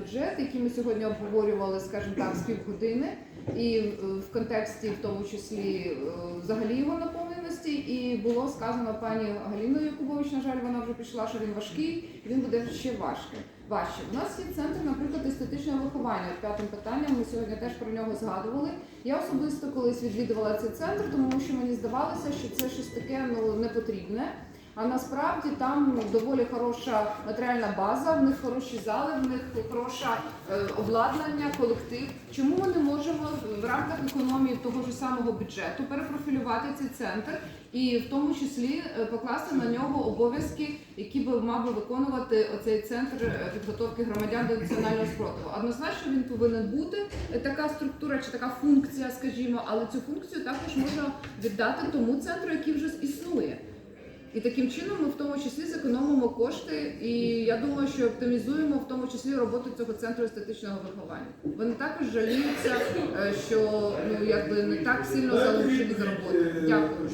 бюджет, який ми сьогодні обговорювали, скажімо так, з півгодини, і е, в контексті, в тому числі, е, взагалі його наповненості. І було сказано пані Галіною Якубович, на жаль, вона вже пішла, що він важкий, він буде ще важкий. Важче. У нас є центр, наприклад, естетичного виховання. От П'ятим питанням ми сьогодні теж про нього згадували. Я особисто колись відвідувала цей центр, тому що мені здавалося, що це щось таке ну не потрібне. А насправді там ну, доволі хороша матеріальна база, в них хороші зали, в них хороше е, обладнання, колектив. Чому ми не можемо в рамках економії того ж самого бюджету перепрофілювати цей центр і в тому числі е, покласти на нього обов'язки, які би мав би виконувати оцей центр е, підготовки громадян до національного спротиву? Однозначно він повинен бути така структура чи така функція, скажімо, але цю функцію також можна віддати тому центру, який вже існує. І таким чином ми в тому числі зекономимо кошти, і я думаю, що оптимізуємо в тому числі роботу цього центру естетичного виховання. Вони також жаліються, е, що ну якби не так сильно залучені з роботи. Дякую.